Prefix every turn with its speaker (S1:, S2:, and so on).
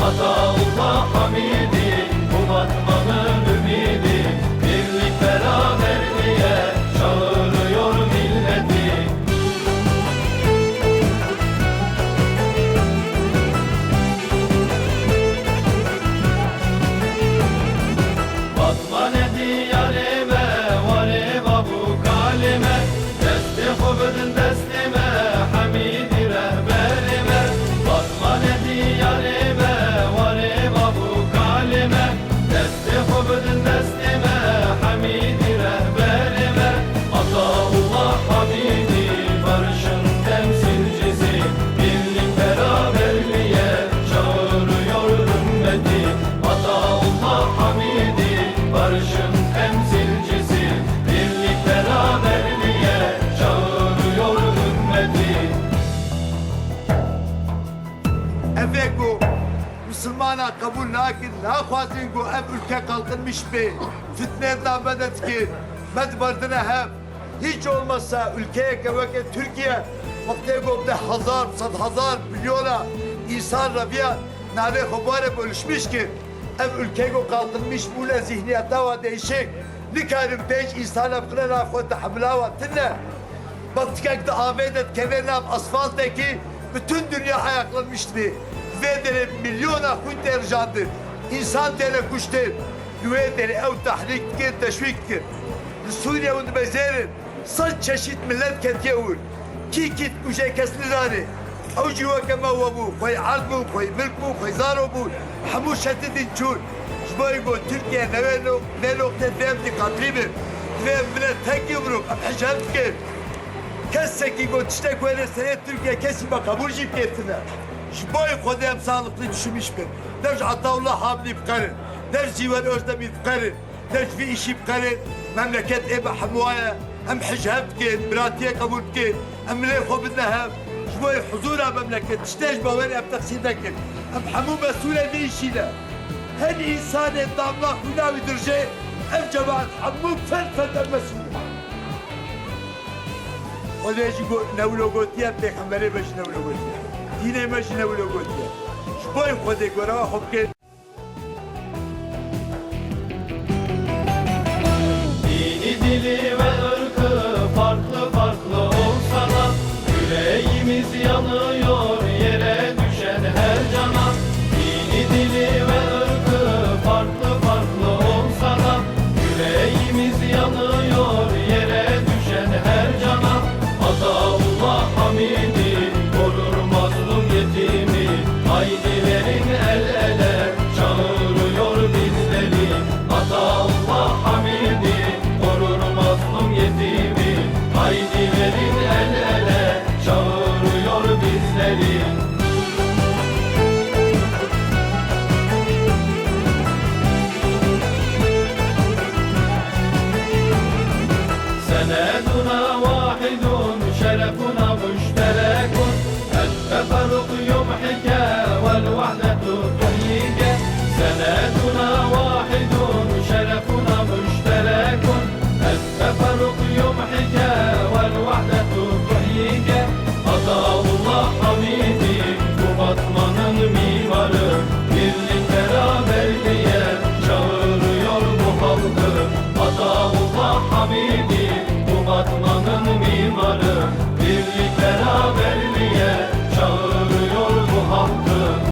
S1: عطاء الله حميد هو
S2: Müslümana kabul lakin nakhwazin go ev ülke kalkınmış be fitne damedet ki medbardına hem hiç olmazsa ülkeye geveke Türkiye vakti go de hazar sad hazar milyona insan rabia nane hubare bölüşmüş ki ev ülke go kalkınmış bu le zihniyette ve değişik. Nikarim beş insana bıkına nafı tahammüla ve tinne Baktıkak da Ahmet'et kevernem asfalttaki bütün dünya ayaklanmıştı. Ve dere milyona kuş derjandı. İnsan dere kuştu. Güve dere ev tahrik kir, teşvik kir. Suriye und bezerin. Saç çeşit millet kentiye uğur. Ki kit kuşe kesli zari. Ev civa kema bu. Koy ard bu, koy milk bu, koy zaro bu. Hamu şeddidin çur. Şboy go Türkiye ne nokta demdi katribi. Ve millet tek yumruk. Hicab kir. Kesse ki go çiçek böyle sene Türkiye kesin bak kabul jip getirdiler şu boy kodem sağlıklı düşünmüştür. Der Ataullah Hamdi İpkari, der Ziver Özdem İpkari, der fi iş İpkari, memleket ebe hamuaya, hem hicab kin, biratiye kabul kin, hem leyho bidnehem, şu boy huzura memleket, işte işteş bavar yap taksidekin, hem hamu mesule bir işiyle. Her insan damla hünavi dirje, ev cemaat hamu fel fel mesule. O da şu nevlogotiye peygamberi beş nevlogotiye. Yine maşine bile koydu. Şpoy kodek var ama hokkey.
S1: Dili dili واحد شرفنا مشترك التفرق يمحك والوحدة تحييك سنتنا واحد شرفنا مشترك التفرق يمحك والوحدة تحييك أطاع الله حبيبي bu batmanın mimarı Birlik beraber diye çağırıyor bu halkı Ataullah Habibi bu batmanın limanı Birlik beraberlik